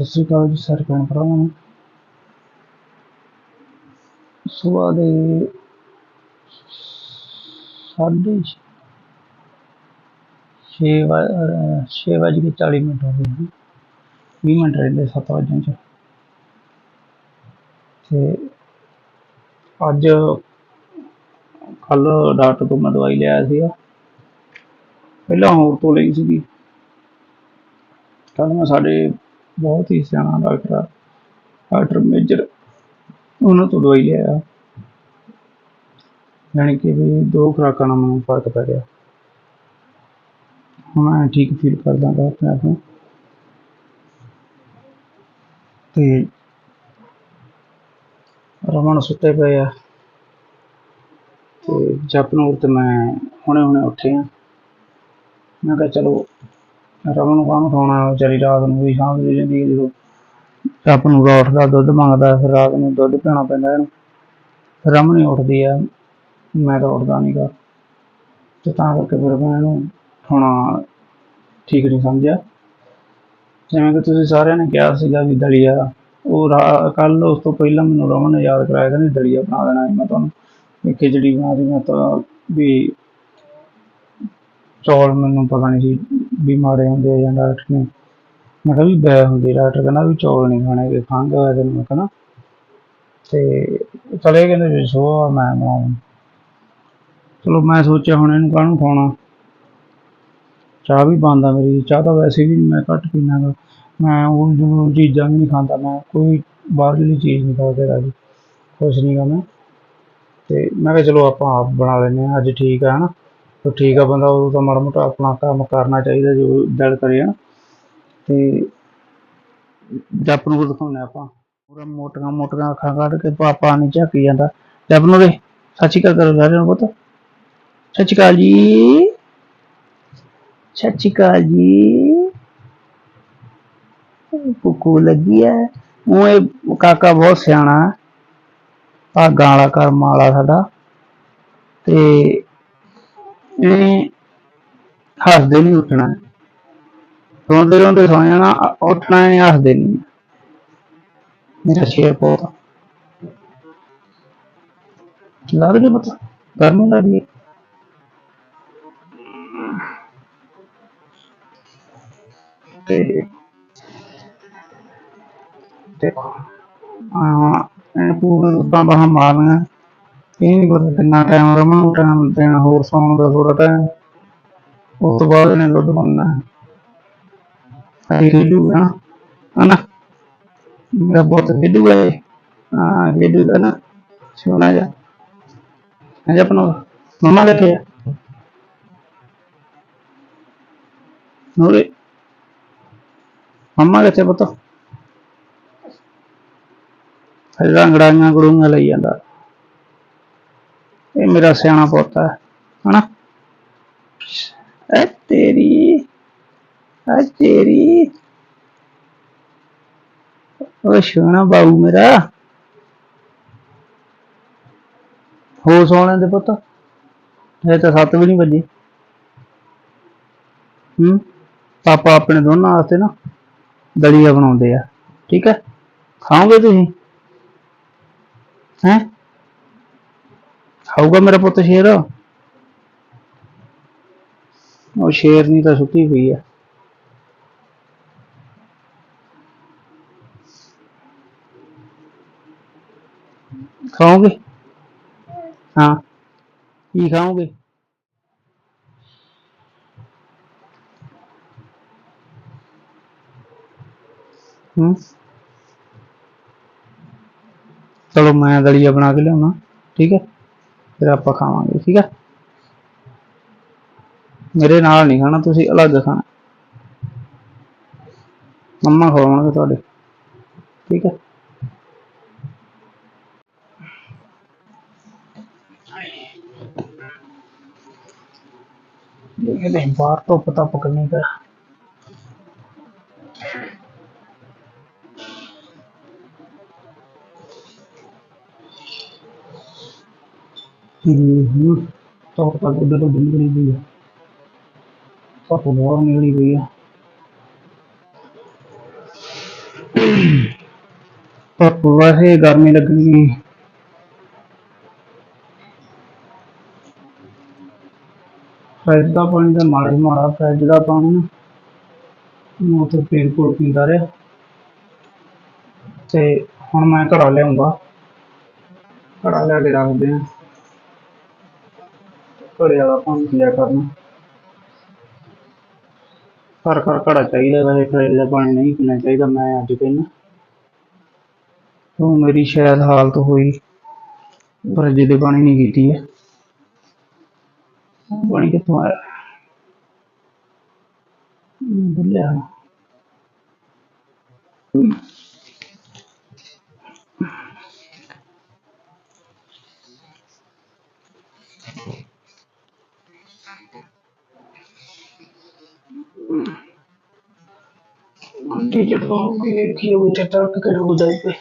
ਸਤਿ ਸ਼੍ਰੀ ਅਕਾਲ ਜੀ ਸਾਰੇ ਭੈਣ ਭਰਾਵਾਂ ਨੂੰ। ਸੁਬਾਹ ਦੇ ਸਾਢੇ ਛੇ- ਛੇ ਵ- ਛੇ ਵੱਜ ਕੇ ਚਾਲੀ ਮਿੰਟ ਹੋ ਗਏ ਹਨ ਵੀਹ ਮਿੰਟ ਰਹਿੰਦੇ ਸੱਤ ਵਜਣ ਚ। ਤੇ ਅੱਜ ਕੱਲ ਡਾਕਟਰ ਤੋਂ ਮੈਂ ਦਵਾਈ ਲਿਆ ਸੀਗਾ। ਪਹਿਲਾਂ ਹੋਰ ਤੋਂ ਲਈ ਸੀਗੀ। ਕੱਲ ਮੈਂ ਸਾਡੇ ਬਹੁਤ ਹੀ ਸਿਆਣਾ ਡਾਕਟਰ ਆ। ਡਾਕਟਰ ਮੇਜਰ ਉਹਨਾਂ ਤੋਂ ਦਵਾਈ ਲਿਆਇਆ ਯਾਨੀ ਕਿ ਵੀ ਦੋ ਖੁਰਾਕਾਂ ਨਾਲ ਮੈਨੂੰ ਫ਼ਰਕ ਪੈ ਗਿਆ ਮੈਂ ਠੀਕ ਫੀਲ ਕਰਦਾ ਗਾ ਆਪਣੇ ਆਪ ਨੂੰ ਤੇ ਰਮਣ ਸੁੱਤੇ ਪਏ ਆ। ਤੇ ਜਪਨੂਰ ਤੇ ਮੈਂ ਹੁਣੇ ਹੁਣੇ ਉੱਠੇ ਆ। ਮੈਂ ਕਿਹਾ ਚਲੋ ਰਮਨ ਨੂੰ ਕਾਹਨੂੰ ਉਠਾਉਣਾ ਵਿਚਾਰੀ ਰਾਤ ਨੂੰ ਵੀ ਸ਼ਾਮ ਦੀ ਹੈ ਜਦੋਂ ਜਪ ਨੂੰ ਉੱਠਦਾ ਦੁੱਧ ਮੰਗਦਾ ਫਿਰ ਰਾਤ ਨੂੰ ਦੁੱਧ ਪਿਆਉਣਾ ਪੈਂਦਾ ਇਹਨੂੰ ਫਿਰ ਰਮਨ ਹੀ ਉੱਠਦੀ ਆ ਮੈਂ ਤਾਂ ਉੱਠਦਾ ਨਹੀਂਗਾ ਤੇ ਤਾਂ ਕਰਕੇ ਫਿਰ ਮੈਂ ਇਹਨੂੰ ਉਠਾਉਣਾ ਠੀਕ ਨਹੀਂ ਸਮਝਿਆ। ਜਿਵੇਂ ਕਿ ਤੁਸੀਂ ਸਾਰਿਆਂ ਨੇ ਕਿਹਾ ਸੀਗਾ ਵੀ ਦਲੀਆ, ਉਹ ਕੱਲ ਉਸ ਤੋਂ ਪਹਿਲਾਂ ਮੈਨੂੰ ਰਮਨ ਨੇ ਯਾਦ ਕਰਾਇਆ ਕਹਿੰਦੀ ਦਲੀਆ ਬਣਾ ਦੇਣਾ ਮੈਂ ਤੁਹਾਨੂੰ। ਵੀ ਖਿਚੜੀ ਬਣਾ ਦੀ, ਮੈਂ ਤਾਂ ਵੀ ਚੌਲ ਮੈਨੂੰ ਪਤਾ ਨਹੀਂ ਸੀ ਵੀ ਮਾੜੇ ਹੁੰਦੇ ਆ ਜਾਂ ਡਾਕਟਰ ਨੇ, ਮੈਂ ਕਿਹਾ ਵੀ ਬੈ ਹੁੰਦੀ ਡਾਕਟਰ ਕਹਿੰਦਾ ਵੀ ਚੌਲ ਨਹੀਂ ਖਾਣੇ ਕਿ ਖੰਘ ਹੋਇਆ ਤੈਨੂੰ ਮੈਂ ਕਹਿੰਦਾ ਤੇ ਚਲੇ ਕਹਿੰਦੇ ਵੀ ਸੋ ਮੈਂ ਬਣਾਉਂ ਚਲੋ ਮੈਂ ਸੋਚਿਆ ਹੁਣ ਇਹਨੂੰ ਕਾਹਨੂੰ ਖਾਣਾ ਚਾਹ ਵੀ ਪਾਉਂਦਾ ਮੇਰੀ, ਚਾਹ ਤਾਂ ਵੈਸੇ ਵੀ ਮੈਂ ਘੱਟ ਪੀਂਦਾ ਗਾ। ਮੈਂ ਉਹ ਜੋ ਚੀਜ਼ਾਂ ਵੀ ਨਹੀਂ ਖਾਂਦਾ, ਮੈਂ ਕੋਈ ਬਾਹਰਲੀ ਚੀਜ਼ ਨਹੀਂ ਖਾ ਕੇ ਰਾਜੀ ਖੁਸ਼ ਨਹੀਂ ਗਾ ਮੈਂ। ਤੇ ਮੈਂ ਕਿਹਾ ਚਲੋ ਆਪਾਂ ਆਪ ਬਣਾ ਲੈਂਦੇ ਹਾਂ, ਅੱਜ ਠੀਕ ਆ, ਹਨਾ। ਤਾਂ ਠੀਕ ਆ ਬੰਦਾ ਉਹ ਤਾਂ ਮਾੜਾ ਮੋਟਾ ਆਪਣਾ ਕੰਮ ਕਰਨਾ ਚਾਹੀਦਾ ਜੋ ਦਿਲ ਕਰੇ ਹਨਾ। ਤੇ ਜੱਪ ਨੂੰ ਦਿਖਾਉਂਦੇ ਆਪਾਂ। ਪੂਰਾ ਮੋਟੀਆਂ ਮੋਟੀਆਂ ਅੱਖਾਂ ਕੱਢ ਕੇ ਪਾਪਾ ਨਹੀਂ ਝਾਕੀ ਜਾਂਦਾ। ਜੱਪ ਨੂੰ ਦੇ ਸਤਿ ਸ਼੍ਰੀ ਅਕਾਲ ਕਰੋ ਸਾਰਿਆਂ ਨੂੰ ਪੁੱਤ। ਸਤਿ ਸ਼੍ਰੀ ਜੀ। ਸਤਿ ਸ਼੍ਰੀ ਅਕਾਲ ਜੀ। ਕੁਕੂ ਲੱਗੀ ਹੈ ਉਹ ਇਹ ਕਾਕਾ ਬਹੁਤ ਸਿਆਣਾ। ਹੈ ਭਾਗਾਂ ਵਾਲਾ ਕਰਮ ਵਾਲਾ ਸਾਡਾ। ਤੇ ਇਹਨੇ ਹੱਸਦੇ ਨਹੀਂ ਉੱਠਣਾ। ਰੋਂਦੇ ਰੋਂਦੇ ਸੌ ਜਾਣਾ, ਉੱਠਣਾ ਇਹਨੇ ਹੱਸਦੇ ਨਹੀਂ ਮੇਰਾ ਸ਼ੇਰ ਬਹੁਤ ਲੱਗ ਰਹੀ ਪਤਾ ਗਰਮੀ ਲੱਗ ਰਹੀ ਤੇ ਦੇਖੋ ਆ ਇਹ ਪੂਰਾ ਦੁੱਧਾਂ ਬਾਹਾਂ ਮਾਰਨੀਆਂ ਇਹ ਨਹੀਂ ਪਤਾ ਕਿੰਨਾ ਟਾਈਮ ਰਮਨ ਨੂੰ ਟਾਈਮ ਦੇਣਾ ਹੋਰ ਸੌਣ ਦਾ ਥੋੜਾ ਟਾਈਮ ਉਸ ਤੋਂ ਬਾਅਦ ਇਹਨੇ ਦੁੱਧ ਮੰਗਣਾ ਹੈ ਖੇਡੂਗਾ ਨਾ ਹਨਾ ਮੇਰਾ ਬਹੁਤ ਖੇਡੂਗਾ ਇਹ ਹਾਂ ਖੇਡੂਗਾ ਨਾ ਸੋਨਾ ਜਾ ਹੈ ਜਾ ਆਪਣਾ ਮਮਾ ਕਿੱਥੇ ਆ ਨੂਰੇ ਮੰਮਾ ਕਿੱਥੇ ਪੁੱਤ ਹਜੇ ਰੰਗੜਾਈਆਂ ਗੜੂਆਂ ਲਈ ਜਾਂਦਾ ਇਹ ਮੇਰਾ ਸਿਆਣਾ ਪੁੱਤ ਹੈ, ਹਨਾ? ਐ ਤੇਰੀ ਐ ਤੇਰੀ। ਓ ਸੋਹਣਾ ਬਾਊ ਮੇਰਾ। ਹੋ ਸੋਹਣੇ ਦੇ ਪੁੱਤ? ਇਹ ਤਾਂ ਸੱਤ ਵੀ ਨਹੀਂ ਵੱਜੀ। ਹੂੰ? ਪਾਪਾ ਆਪਣੇ ਦੋਨਾਂ ਵਾਸਤੇ ਨਾ ਦਲੀਆ ਬਣਾਉਂਦੇ ਆ, ਠੀਕ ਹੈ? ਖਾਓਗੇ ਤੁਸੀਂ? ਹੈ? ਖਾਊਗਾ ਮੇਰਾ ਪੁੱਤ ਸ਼ੇਰ? ਉਹ ਸ਼ੇਰ ਸ਼ੇਰਨੀ ਤਾਂ ਸੁੱਤੀ ਹੋਈ ਆ। ਖਾਓਗੇ? ਹਾਂ। ਕੀ ਖਾਓਗੇ? ਹੂੰ। ਚਲੋ ਮੈਂ ਦਲੀਆ ਬਣਾ ਕੇ ਲਿਆਉਣਾ, ਠੀਕ ਹੈ? ਫਿਰ ਆਪਾਂ ਖਾਵਾਂਗੇ, ਠੀਕ ਹੈ ਮੇਰੇ ਨਾਲ ਨਹੀਂ ਖਾਣਾ, ਤੁਸੀਂ ਅਲੱਗ ਖਾਣਾ। ਮੰਮਾ ਖਵਾਉਣਗੇ ਤੁਹਾਡੇ, ਠੀਕ ਹੈ ਇਹਦੇ ਬਾਹਰ ਤੋਂ ਪਤਾ ਪਕੜਨੇ ਦਾ ਹੂੰ ਗਈ ਹੈ ਸਭ ਹੋਰ ਨਿਕਲੀ ਮਾੜਾ ਮਾੜਾ ਫੈਜ ਦਾ ਪਾਣੀ ਨੂੰ ਤੋਂ ਪੇੜ ਪੀਂਦਾ ਰਿਹਾ ਤੇ ਹੁਣ ਮੈਂ ਘਰਾਂ ਲਿਆਉਂਗਾ। ਘਰਾਂ ਲੈ ਕੇ ਰੱਖਦੇ ਆ। ਘੜੇ ਵਾਲਾ ਪਾਣੀ ਪੀਆ ਕਰਨਾ। ਘਰ ਘਰ ਘੜਾ ਚਾਹੀਦਾ ਵੈਸੇ ਫਰਿੱਜ ਦਾ ਪਾਣੀ ਨਹੀਂ ਪੀਣਾ ਚਾਹੀਦਾ, ਮੈਂ ਅੱਜ ਕਹਿੰਦਾ। ਉਹ ਮੇਰੀ ਸ਼ਾਇਦ ਹਾਲਤ ਹੋਈ ਫਰਿੱਜ ਦੇ ਪਾਣੀ ਨਹੀਂ ਕੀਤੀ ਹੈ। ਪਾਣੀ ਕਿੱਥੋਂ ਆਇਆ? ਬੁੱਲਿਆ ਆਂਟੀ ਜਦੋਂ ਦੇਖੀ ਉਹ ਚੱਟਾ ਕਿ ਹੋ ਜਾਈ ਪਈ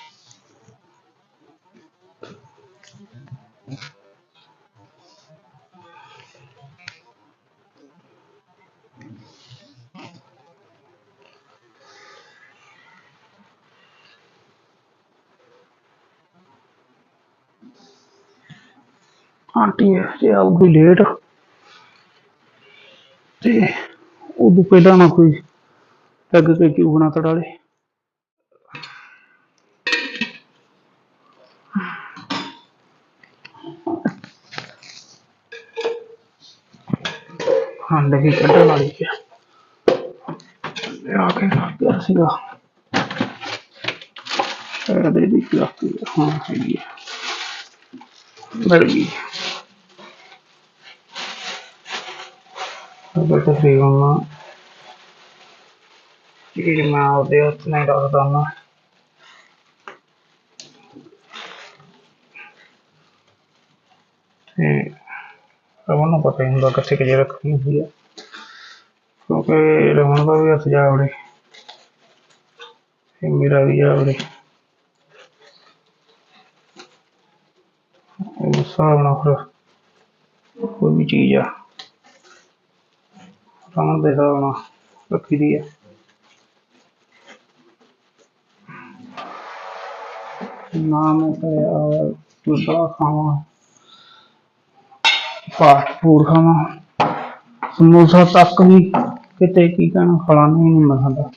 ਆਂਟੀ ਜੇ ਆਊਗੀ ਲੇਟ ਤੇ ਉਦੋਂ ਪਹਿਲਾਂ ਨਾ ਕੋਈ ਲੱਗ ਕੇ ਕਿਉਂ ਬਣਾ ਤੜਾਲੇ ਹਾਂ ਲੱਗੀ ਕੱਢਣ ਵਾਲੀ ਹੈ ਲਿਆ ਕੇ ਰੱਖ ਸੀਗਾ। ਸ਼ਾਇਦ ਇਹਦੀ ਕਾਪੀ ਹਾਂ, ਹੈਗੀ ਮਿਲ ਗਈ। ਅਗਰ ਤੁਸੀਂ ਮੰਮਾ ਚੀਜ਼ ਮੈਂ ਉਹਦੇ ਹੱਥ ਨਹੀਂ ਰੱਖਦਾ ਨਾ ਤੇ ਰਮਨ ਨੂੰ ਪਤਾ ਹੀ ਹੁੰਦਾ ਕਿੱਥੇ ਕਿਹੜੀ ਰੱਖਣੀ ਹੁੰਦੀ ਹੈ ਕਿਉਂਕਿ ਰਮਨ ਦਾ ਵੀ ਹੱਥ ਜਾ ਵੜੇ ਤੇ ਮੇਰਾ ਵੀ ਜਾ ਵੜੇ ਉਸ ਹਿਸਾਬ ਨਾਲ ਫਿਰ ਕੋਈ ਵੀ ਚੀਜ਼ ਆ ਰਮਨ ਦੂਸਰਾ ਖਾਵਾਂ ਫਾਸਟ ਖਾਵਾਂ ਸਮੋਸਾ ਤੱਕ ਵੀ ਕਿਤੇ ਕੀ ਕਹਿਣਾ, ਖਾਣਾ ਹੀ ਨਹੀਂ ਮੈਂ ਖਾਂਦਾ।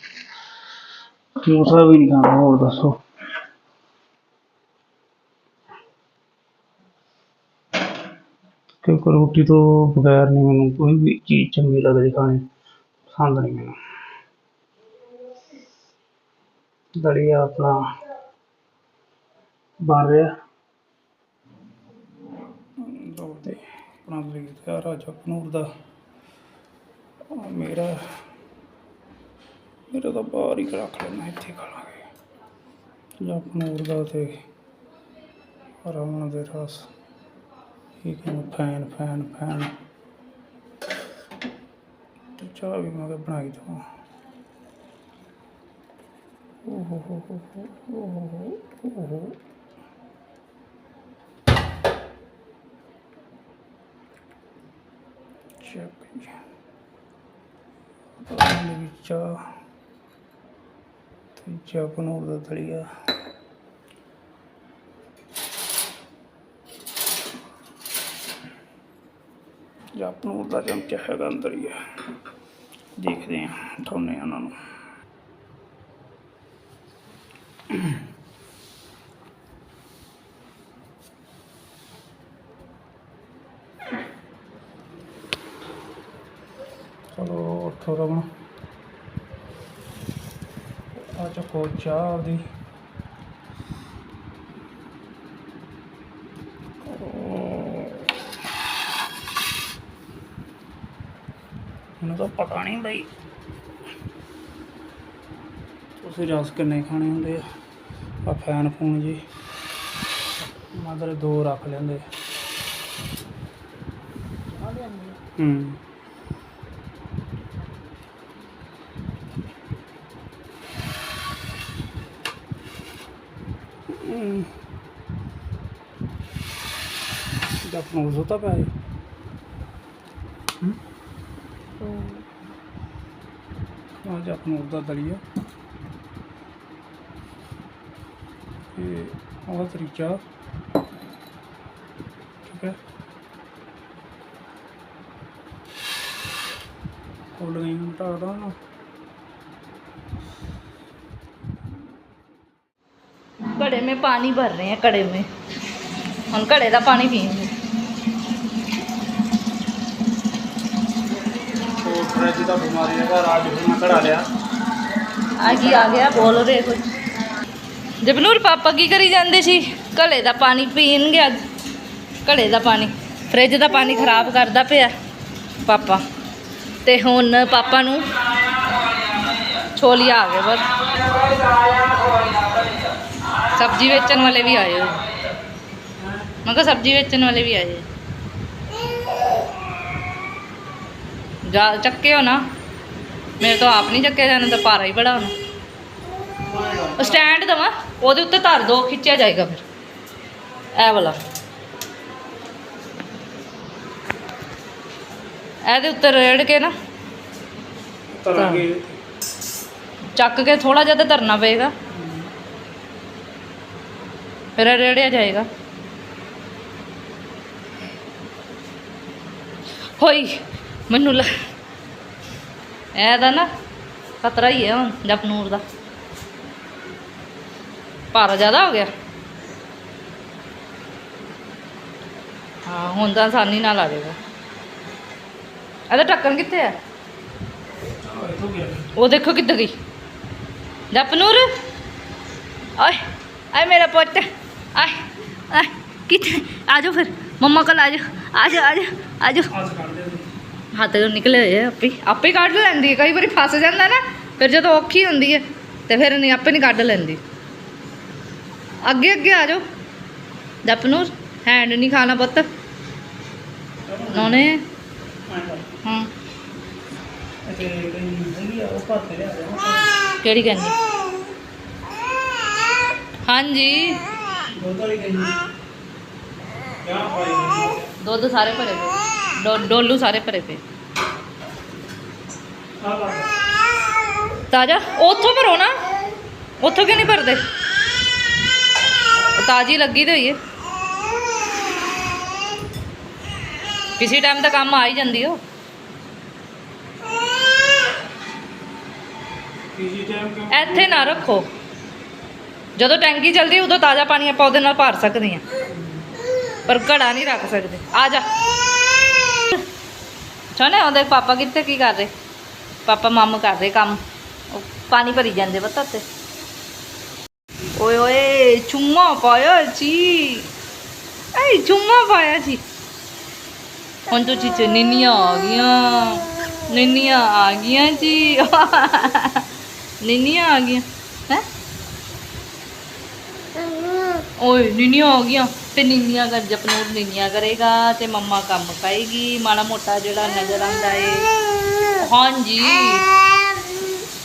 ਵੀ ਨਹੀਂ ਖਾਂਦਾ, ਹੋਰ ਦੱਸੋ। ਕਿਉਂਕਿ ਰੋਟੀ ਤੋਂ ਬਗੈਰ ਨਹੀਂ ਮੈਨੂੰ ਕੋਈ ਵੀ ਚੀਜ਼ ਚੰਗੀ ਲੱਗਦੀ ਖਾਣੀ ਪਸੰਦ ਨਹੀਂ ਮੈਨੂੰ। ਦਲੀਆ ਆਪਣਾ ਬਣ ਰਿਹਾ। ਦੋ ਤੇ ਆਪਣਾ ਦਲੀਆ ਤਿਆਰ ਆ ਜਪਨੂਰ ਦਾ। ਮੇਰਾ ਮੇਰਾ ਤਾਂ ਬਾਹਰ ਹੀ ਰੱਖ ਲੈਣਾ ਇੱਥੇ ਖਾ ਲਾਂਗੇ ਜਪਨੂਰ ਦਾ ਤੇ ਰਮਨ ਦੇ ਰਸ। ਕੀ ਕਹਿੰਦਾ ਫੈਨ ਫੈਨ ਫੈਨ। ਤੇ ਚਾਹ ਵੀ ਮੈਂ ਕਿਹਾ ਬਣਾਈ ਦਵਾਂ। ਓਹ ਹੋ ਹੋ ਹੋ ਹੋ ਹੋ ਹੋ ਚੱਕ ਜੀ ਉਹਦੇ ਚਾਹ ਤੇ ਜਪਨੂਰ ਦਾ ਦਲੀਆ। ਪਨੂਰ ਦਾ ਚਮਚਾ ਹੈਗਾ ਅੰਦਰ ਹੀ ਹੈ ਦੇਖਦੇ ਹਾਂ ਉਠਾਉਂਦੇ ਹਾਂ ਉਹਨਾਂ ਨੂੰ। ਉੱਠੋ ਰਮਨ ਆ ਚੱਕੋ ਚਾਹ ਆਪਦੀ ਮੈਨੂੰ ਤਾਂ ਪਤਾ ਨਹੀਂ ਬਈ। ਤੁਸੀਂ ਰਸ ਕਿੰਨੇ ਖਾਣੇ ਹੁੰਦੇ ਆ? ਆ ਫੈਨ ਫੂਨ ਜੀ। ਮਦਰ ਦੋ ਰੱਖ ਲੈਂਦੇ। ਹੂੰ ਹੂੰ। ਜਪ ਨੂੰ ਜ਼ੋਤਾ ਪਾਏ ਹੂੰ ਆ ਜਪ ਨੂੰ ਦਾ ਦਲੀਆ ਤੇ ਆਹ ਤਰੀਕਾ ਠੀਕ ਹੈ ਕੋਲ ਗਈ ਹਟਾਦਾ ਨਾ घड़े में पानी भर रहे हैं कड़े में हम घड़े का पानी पियेंगे तो फ्रिज ਦਾ ਬਿਮਾਰੀ ਦਾ ਘਰ ਅੱਜ ਫਿਰ ਮੈਂ ਕਢਾ ਲਿਆ ਆ ਕੀ ਆ ਗਿਆ ਬੋਲ ਰਹੇ ਕੁਝ ਜਬਨੂਰ ਪਾਪਾ ਕੀ ਕਰੀ ਜਾਂਦੇ ਸੀ ਘੜੇ ਦਾ ਪਾਣੀ ਪੀਣਗੇ ਅੱਜ ਘੜੇ ਦਾ ਪਾਣੀ ਫ੍ਰਿਜ ਦਾ ਪਾਣੀ ਖਰਾਬ ਕਰਦਾ ਪਿਆ ਪਾਪਾ ਤੇ ਹੁਣ ਪਾਪਾ ਨੂੰ ਛੋਲੀਆ ਆ ਗਏ ਬਸ ਸਬਜ਼ੀ ਵੇਚਣ ਵਾਲੇ ਵੀ ਆਏ ਹੋਏ ਮੈਂ ਕਿਹਾ ਸਬਜ਼ੀ ਵੇਚਣ ਵਾਲੇ ਵੀ ਆਏ ਹੋਏ। ਜਾ ਚੱਕੇ ਹੋ ਨਾ। ਮੇਰੇ ਤੋਂ ਆਪ ਨਹੀਂ ਚੱਕਿਆ ਜਾਣਾ ਤਾਂ ਭਾਰਾ ਹੀ ਬੜਾ ਹੋਣਾ। ਸਟੈਂਡ ਦਵਾ ਉਹਦੇ ਉੱਤੇ ਧਰ ਦੋ ਖਿੱਚਿਆ ਜਾਏਗਾ ਫਿਰ। ਇਹ ਵਾਲਾ। ਇਹਦੇ ਉੱਤੇ ਰੇੜ ਕੇ ਨਾ। ਚੱਕ ਕੇ ਥੋੜਾ ਜਿਹਾ ਤਾਂ ਧਰਨਾ ਪਏਗਾ। ਫਿਰ ਰੇੜਿਆ ਜਾਏਗਾ। ਹੋਈ। ਮੈਨੂੰ ਲ ਇਹਦਾ ਨਾ ਖਤਰਾ ਹੀ ਹੈ ਹੁਣ ਜਪਨੂਰ ਦਾ। ਭਾਰਾ ਜ਼ਿਆਦਾ ਹੋ ਗਿਆ। ਹਾਂ, ਹੁਣ ਤਾਂ ਆਸਾਨੀ ਨਾਲ ਆ ਜਾਏਗਾ। ਇਹਦਾ ਢੱਕਣ ਕਿੱਥੇ ਹੈ ਉਹ ਦੇਖੋ ਕਿੱਧਰ ਗਈ। ਜਪਨੂਰ ਆਏ ਆਏ ਮੇਰਾ ਪੁੱਤ। ਆਏ ਆਏ ਕਿੱਥੇ? ਆ ਜਾਓ ਫਿਰ। ਮੰਮਾ ਕੋਲ ਆ ਜਾਓ। ਆ ਜਾਓ ਆ ਜਾਓ ਆ ਜਾਓ। ਹੱਥ ਤੋਂ ਨਿਕਲੇ ਹੋਏ ਆ ਆਪੇ। ਆਪੇ ਕੱਢ ਲੈਂਦੀ ਹੈ ਕਈ ਵਾਰੀ ਫਸ ਜਾਂਦਾ ਨਾ, ਫਿਰ ਜਦੋਂ ਔਖੀ ਹੁੰਦੀ ਹੈ ਤੇ ਫਿਰ ਨਹੀਂ, ਆਪੇ ਨਹੀਂ ਕੱਢ ਲੈਂਦੀ। ਅੱਗੇ ਅੱਗੇ ਆ ਜਾਓ। ਜਪਨੂਰ ਹੈਂਡ ਨਹੀਂ ਖਾਣਾ ਪੁੱਤ। ਨੋਨੇ ਹਾਂ। ਕਿਹੜੀ ਕਹਿੰਦੀ? ਹਾਂਜੀ। ਦੁੱਧ ਵਾਲੀ ਕਹੀ ਦੁੱਧ ਸਾਰੇ ਭਰੇ ਪਏ ਡੋਲੂ ਸਾਰੇ ਭਰੇ ਪਏ। ਆ ਤਾਜਾ? ਉੱਥੋਂ ਭਰੋ ਨਾ। ਉੱਥੋਂ ਕਿਉਂ ਨਹੀਂ ਭਰਦੇ? ਤਾਜੀ ਲੱਗੀ ਤੇ ਹੋਈ ਹੈ ਕਿਸੇ ਟਾਈਮ ਤਾਂ ਕੰਮ ਆ ਹੀ ਜਾਂਦੀ ਕਿਉਂ ਇੱਥੇ ਨਾ ਰੱਖੋ। ਜਦੋਂ ਟੈਂਕੀ ਚੱਲਦੀ ਉਦੋਂ ਤਾਜ਼ਾ ਪਾਣੀ ਆਪਾਂ ਉਹਦੇ ਨਾਲ ਭਰ ਸਕਦੇ ਹਾਂ ਪਰ ਘੜਾ ਨਹੀਂ ਰੱਖ ਸਕਦੇ। ਆ ਜਾ। ਛੋਨੇ ਉਹਦੇ ਪਾਪਾ ਕਿੱਥੇ ਕੀ ਕਰ ਰਹੇ ਪਾਪਾ ਮੰਮ ਕਰ ਰਹੇ ਕੰਮ ਉਹ ਪਾਣੀ ਭਰੀ ਜਾਂਦੇ ਪਤਾ ਤੇ ਓਏ ਓਏ ਚੁੰਮਾ ਪਾਇਆ ਜੀ ਐ ਚੁੰਮਾ ਪਾਇਆ ਜੀ ਹੁਣ ਤੋਂ ਚੀਚੇ ਨਿੰਨੀਆਂ ਆ ਗਈਆਂ ਨਿੰਨੀਆਂ ਆ ਗਈਆਂ ਜੀ ਨਿੰਨੀਆਂ ਆ ਗਈਆਂ ਹੈ ਓਏ ਨਿੰਨੀਆਂ ਆ ਗਈਆਂ ਤੇ ਨਿੰਨੀਆਂ ਕਰ ਜਪਨੂਰ ਨਿੰਨੀਆਂ ਕਰੇਗਾ ਤੇ ਮੰਮਾ ਕੰਮ ਪਾਏਗੀ ਮਾੜਾ ਮੋਟਾ ਜਿਹੜਾ ਨਜ਼ਰ ਆਉਂਦਾ ਏ। ਹਾਂਜੀ।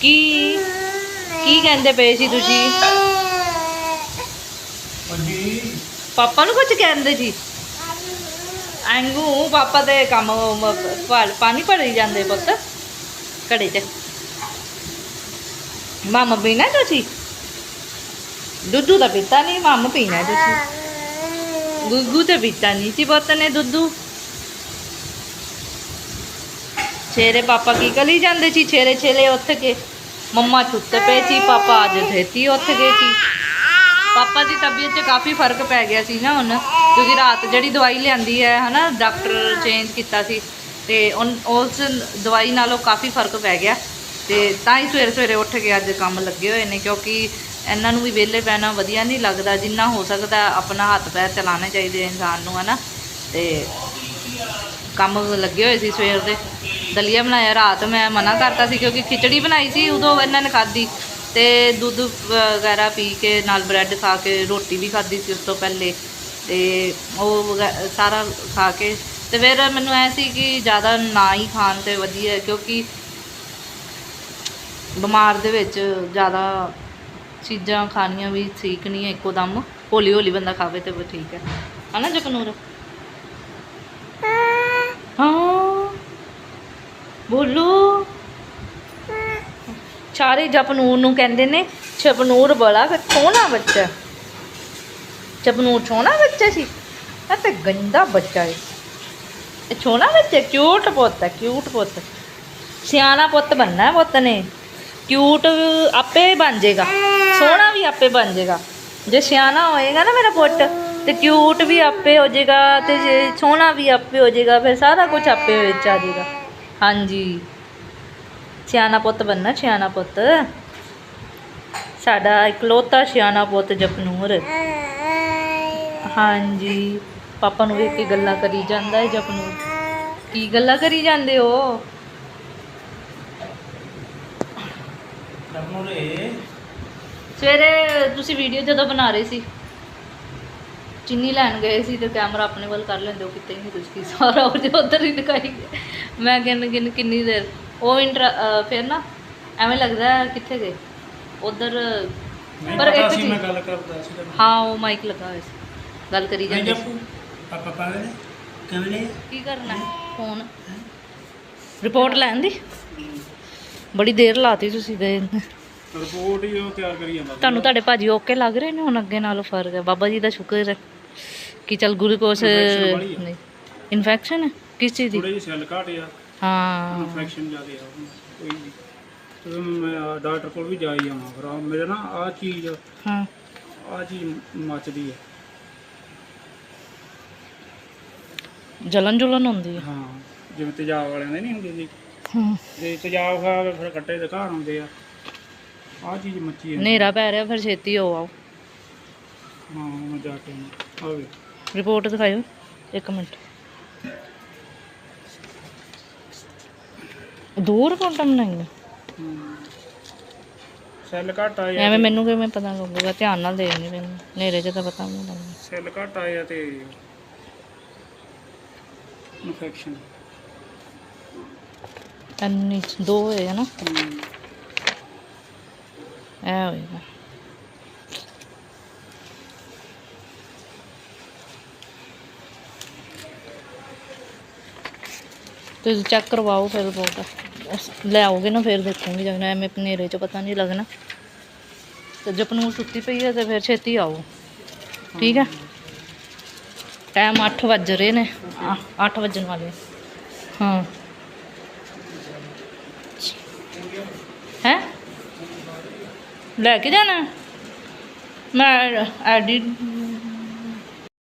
ਕੀ? ਕੀ ਕਹਿੰਦੇ ਪਏ ਸੀ ਤੁਸੀਂ? ਪਾਪਾ ਨੂੰ ਕੁਝ ਕਹਿੰਦੇ ਸੀ? ਐਂਗੂ ਪਾਪਾ ਦੇ ਕੰਮ ਪਾਣੀ ਭਰੀ ਜਾਂਦੇ ਪੁੱਤ ਘੜੇ 'ਚ। ਮਾਮਾ ਪੀਣਾ ਤੁਸੀਂ? ਦੁੱਧੂ ਦਾ ਪੀਤਾ ਨਹੀਂ, ਮਾਮਾ ਪੀਣਾ ਤੁਸੀਂ। ਗੁੱਗੂ ਤੇ ਪੀਤਾ ਨਹੀਂ ਸੀ ਪੁੱਤ ਨੇ ਦੁੱਧੂ। ਛੇਰੇ ਪਾਪਾ ਕੀ ਕਲੀ ਜਾਂਦੇ ਸੀ? ਛੇਰੇ ਛੇਲੇ ਉੱਠ ਕੇ ਮੰਮਾ ਸੁੱਤੇ ਪਏ ਸੀ, ਪਾਪਾ ਅੱਜ ਧੇਤੀ ਉੱਠ ਗਏ ਸੀ। ਪਾਪਾ ਦੀ ਤਬੀਅਤ 'ਚ ਕਾਫੀ ਫ਼ਰਕ ਪੈ ਗਿਆ ਸੀ ਨਾ ਹੁਣ, ਕਿਉਂਕਿ ਰਾਤ ਜਿਹੜੀ ਦਵਾਈ ਲਿਆਂਦੀ ਹੈ, ਹਨਾ, ਡਾਕਟਰ ਚੇਂਜ ਕੀਤਾ ਸੀ ਤੇ ਉਨ- ਉਸ ਦਵਾਈ ਨਾਲੋਂ ਕਾਫੀ ਫ਼ਰਕ ਪੈ ਗਿਆ। ਤੇ ਤਾਂ ਹੀ ਸਵੇਰੇ ਸਵੇਰੇ ਉੱਠ ਕੇ ਅੱਜ ਕੰਮ ਲੱਗੇ ਹੋਏ ਨੇ, ਕਿਉਂਕਿ ਇਹਨਾਂ ਨੂੰ ਵੀ ਵਿਹਲੇ ਪੈਣਾ ਵਧੀਆ ਨਹੀਂ ਲੱਗਦਾ, ਜਿੰਨਾ ਹੋ ਸਕਦਾ ਆਪਣਾ ਹੱਥ ਪੈਰ ਚਲਾਉਣੇ ਚਾਹੀਦੇ ਇਨਸਾਨ ਨੂੰ, ਹਨਾ? ਤੇ ਕੰਮ ਲੱਗੇ ਹੋਏ ਸੀ ਸਵੇਰ ਦੇ। ਦਲੀਆ ਬਣਾਇਆ ਰਾਤ, ਮੈਂ ਮਨਾ ਕਰਤਾ ਸੀ ਕਿਉਂਕਿ ਖਿਚੜੀ ਬਣਾਈ ਸੀ, ਉਦੋਂ ਇਹਨਾਂ ਨੇ ਖਾਧੀ। ਤੇ ਦੁੱਧ ਵਗੈਰਾ ਪੀ ਕੇ ਨਾਲ ਬ੍ਰੈਡ ਖਾ ਕੇ, ਰੋਟੀ ਵੀ ਖਾਧੀ ਸੀ ਉਸ ਤੋਂ ਪਹਿਲੇ। ਤੇ ਉਹ ਵਗੈ- ਸਾਰਾ ਖਾ ਕੇ। ਤੇ ਫਿਰ ਮੈਨੂੰ ਐ ਸੀ ਕਿ ਜ਼ਿਆਦਾ ਨਾ ਹੀ ਖਾਣ ਤੇ ਵਧੀਆ, ਕਿਉਂਕਿ ਬਿਮਾਰ ਦੇ ਵਿੱਚ ਜ਼ਿਆਦਾ ਚੀਜ਼ਾਂ ਖਾਣੀਆਂ ਵੀ ਠੀਕ ਨਹੀਂ ਹੈ ਇੱਕੋ ਦਮ ਹੌਲੀ ਹੌਲੀ ਬੰਦਾ ਖਾਵੇ ਤੇ ਠੀਕ ਹੈ। ਹਨਾ ਜਕਨੂਰ ਹਾਂ। ਬੋਲੋ। ਸਾਰੇ ਜਪਨੂਰ ਨੂੰ ਕਹਿੰਦੇ ਨੇ ਛਪਨੂਰ ਬੜਾ ਸੋਹਣਾ ਬੱਚਾ ਜਪਨੂਰ ਛੋਣਾ ਬੱਚਾ ਸੀ। ਇਹ ਤੇ ਗੰਦਾ ਬੱਚਾ ਹੈ। ਇਹ ਛੋਣਾ ਬੱਚਾ ਕਿਊਟ ਪੁੱਤ ਹੈ ਕਿਊਟ ਪੁੱਤ। ਸਿਆਣਾ ਪੁੱਤ ਬੰਨਾ ਪੁੱਤ ਨੇ। ਕਿਊਟ ਆਪੇ ਬਣ ਜਾਏਗਾ। ਸੋਹਣਾ ਵੀ ਆਪੇ ਬਣ ਜਾਏਗਾ। ਜੇ ਸਿਆਣਾ ਹੋਏਗਾ ਨਾ ਮੇਰਾ ਪੁੱਤ, ਤੇ ਕਿਊਟ ਵੀ ਆਪੇ ਹੋ ਜਾਏਗਾ ਤੇ ਸੋਹਣਾ ਵੀ ਆਪੇ ਹੋ ਜਾਏਗਾ, ਫਿਰ ਸਾਰਾ ਕੁਝ ਆਪੇ ਵਿੱਚ ਆ ਜਾਏਗਾ। ਹਾਂਜੀ। ਸਿਆਣਾ ਪੁੱਤ ਬੰਨਾ ਸਿਆਣਾ ਪੁੱਤ। ਸਾਡਾ ਇਕਲੌਤਾ ਸਿਆਣਾ ਪੁੱਤ ਜਪਨੂਰ। ਹਾਂਜੀ। ਪਾਪਾ ਨੂੰ ਵੇਖ ਕੇ ਗੱਲਾਂ ਕਰੀ ਜਾਂਦਾ ਹੈ ਜਪਨੂਰ। ਕੀ ਗੱਲਾਂ ਕਰੀ ਜਾਂਦੇ ਹੋ? ਸਵੇਰੇ ਤੁਸੀਂ ਵੀਡੀਓ ਜਦੋਂ ਬਣਾ ਰਹੇ ਸੀ ਚੀਨੀ ਲੈਣ ਗਏ ਸੀ ਤੇ ਕੈਮਰਾ ਆਪਣੇ ਵੱਲ ਕਰ ਲੈਂਦੇ ਹੋ ਕਿਤੇ ਨਹੀਂ ਤੁਸੀਂ ਸਾਰਾ ਉਹ ਜੋ ਉਧਰ ਹੀ ਦਿਖਾਈ ਮੈਂ ਕਿੰਨ ਕਿੰਨ ਕਿੰਨੀ ਦੇਰ ਉਹ ਫਿਰ ਨਾ ਐਵੇਂ ਲੱਗਦਾ ਕਿੱਥੇ ਗਏ? ਉਧਰ ਪਰ ਇੱਕ ਸੀ ਮੈਂ ਚੀਜ਼ ਗੱਲ ਕਰਦਾ ਸੀ ਹਾਂ ਉਹ ਮਾਈਕ ਲੱਗਾ ਹੋਇਆ ਸੀ। ਗੱਲ ਕਰੀ ਜਾਂਦੇ ਪਾਪਾ ਹੈ। ਕਿਵੇਂ ਨੇ? ਕੀ ਕਰਨਾ? ਫੋਨ ਰਿਪੋਰਟ ਲੈਣ ਦੀ? ਬੜੀ ਦੇਰ ਲਾਤੀ ਤੁਸੀਂ ਨੂੰ। ਰਿਪੋਰਟ ਹੀ ਉਹ ਤਿਆਰ ਕਰੀ ਜਾਂਦਾ। ਤੁਹਾਨੂੰ ਤੁਹਾਡੇ ਭਾਜੀ ਓਕੇ ਲੱਗ ਰਹੇ ਨੇ ਹੁਣ ਅੱਗੇ ਨਾਲੋਂ ਫ਼ਰਕ? ਹੈ ਬਾਬਾ ਜੀ ਦਾ ਸ਼ੁਕਰ ਹੈ ਕਿ ਚਲ ਗਲੂਕੋਸ। ਨਹੀਂ ਇਨਫੈਕਸ਼ਨ ਹੈ? ਕਿਸ ਚੀਜ਼ ਦੀ? ਥੋੜੇ ਜਿਹੇ ਸੈੱਲ ਘਟ ਆ। ਹਾਂ। ਇਨਫੈਕਸ਼ਨ ਜ਼ਿਆਦਾ ਆ ਕੋਈ ਨਹੀਂ। ਤੇ ਮੈਂ ਡਾਕਟਰ ਕੋਲ ਵੀ ਜਾ ਹੀ ਆਵਾਂ ਫਿਰ। ਆਹ ਮੇਰੇ ਨਾ ਆ ਚੀਜ਼ ਹਾਂ। ਆ ਚੀਜ਼ ਮੱਚਦੀ ਹੈ ਜਲਨ ਜੁਲਨ ਹੁੰਦੀ ਹੈ ਹਾਂ ਜਿਵੇਂ ਤੇਜ਼ਾਬ ਵਾਲਿਆਂ ਦੇ ਨਹੀਂ ਹੁੰਦੀ ਹਾਂ ਜੇ ਤੇਜ਼ਾਬ ਖਾ ਕੇ ਫਿਰ ਕੱਟੇ ਦੇ ਘਰ ਆਉਂਦੇ ਆ। ਆ ਚੀਜ਼ ਮੱਚੀ ਹੈ ਹਨੇਰਾ ਪੈ ਰਿਹਾ ਫਿਰ ਛੇਤੀ ਹੋ ਆਓ। ਹਾਂ ਮੈਂ ਜਾ ਕੇ ਆਵੇ ਰਿਪੋਰਟ ਦਿਖਾਇਓ ਇੱਕ ਮਿੰਟ। ਦੋ ਰਿਪੋਰਟਾਂ ਬਣਾਈਆਂ। ਸੈੱਲ ਘਟ ਆਏ ਆ ਐਵੇਂ ਮੈਨੂੰ ਕਿਵੇਂ ਪਤਾ ਲੱਗੂਗਾ? ਧਿਆਨ ਨਾਲ ਦੇਖ ਨਹੀਂ ਮੈਨੂੰ ਹਨੇਰੇ 'ਚ ਤਾਂ ਪਤਾ ਨਹੀਂ ਲੱਗਦਾ। ਸੈੱਲ ਘਟ ਆਏ ਆ ਤੇ ਇਨਫੈਕਸ਼ਨ। ਇੰਨੀ ਚ ਦੋ ਹੋਏ ਆ ਨਾ ਐ ਹੋਏਗਾ ਤੁਸੀਂ ਚੈੱਕ ਕਰਵਾਓ ਫਿਰ ਰਿਪੋਰਟ ਲੈ ਆਓਗੇ ਨਾ ਫਿਰ ਦੇਖੂਗੀ ਜਦੋਂ ਐਵੇਂ ਹਨੇਰੇ 'ਚ ਪਤਾ ਨਹੀਂ ਲੱਗਣਾ। ਤੇ ਜਪਨੂਰ ਸੁੱਤੀ ਪਈ ਹੈ ਤੇ ਫਿਰ ਛੇਤੀ ਆਓ। ਠੀਕ ਹੈ? ਟਾਈਮ 8 ਵੱਜ ਰਹੇ ਨੇ। 8 ਵੱਜਣ ਵਾਲੇ ਹਾਂ ਹੈ ਲੈ ਕੇ ਜਾਣਾ? ਮੈਂ ਐਡੀ